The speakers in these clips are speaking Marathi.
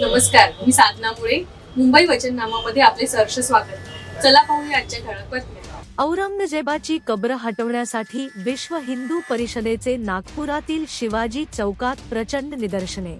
नमस्कार मी साधना मुळे. मुंबई वचननामामध्ये आपले सहर्ष स्वागत. चला पाहूया आजच्या ठळक बातम्या. औरंगजेबाची कब्र हटवण्यासाठी विश्व हिंदू परिषदेचे नागपुरातील शिवाजी चौकात प्रचंड निदर्शने.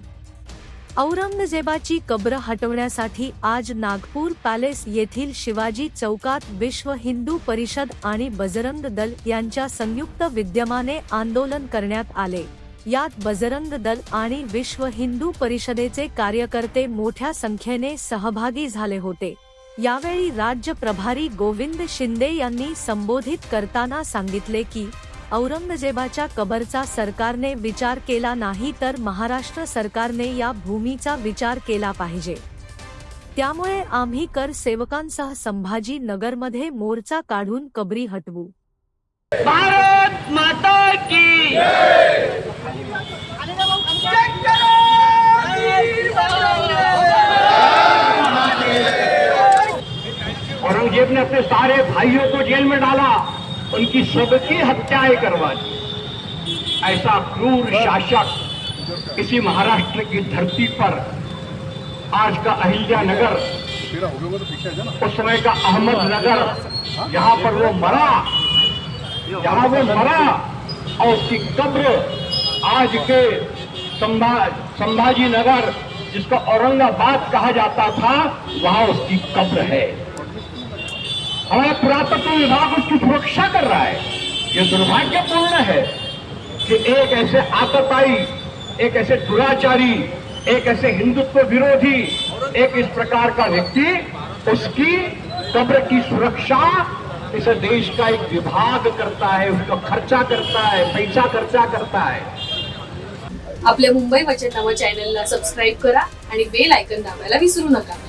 औरंगजेबाची कब्र हटवण्यासाठी आज नागपूर पॅलेस येथील शिवाजी चौकात विश्व हिंदू परिषद आणि बजरंग दल यांच्या संयुक्त विद्यमाने आंदोलन करण्यात आले. यात बजरंग दल आणि विश्व हिंदू परिषदेचे कार्यकर्ते मोठ्या संख्येने सहभागी झाले होते. यावेळी राज्य प्रभारी गोविंद शिंदे यांनी संबोधित करताना सांगितले की औरंगजेबाच्या कबरचा सरकारने विचार केला नाही तर महाराष्ट्र सरकारने या भूमीचा विचार केला पाहिजे. त्यामुळे आम्ही कर सेवकांसह संभाजी नगरमध्ये मोर्चा काढून कबरी हटवू. भारत माता की औरंगजेब ने अपने सारे भाइयों को जेल में डाला उनकी सबकी हत्याएं करवा दी। ऐसा क्रूर शासक इसी महाराष्ट्र की धरती पर आज का अहिल्या नगर उस समय का अहमदनगर जहां पर वो मरा जहां वो मरा और उसकी कब्र आज के संभा संभाजी नगर जिसको औरंगाबाद कहा जाता था, वहाँ उसकी कब्र है। हमारा पुरातत्व विभाग उसकी सुरक्षा कर रहा है। ये दुर्भाग्यपूर्ण है कि एक ऐसे आतताई एक ऐसे दुराचारी, एक ऐसे हिंदुत्व विरोधी, एक इस प्रकार का व्यक्ति, उसकी कब्र की सुरक्षा इस देश का एक विभाग करता है उसका खर्चा करता है पैसा खर्चा करता है। आपल्या मुंबई वचननामा चॅनलला सबस्क्राईब करा आणि बेल आयकन दाबायला विसरू नका.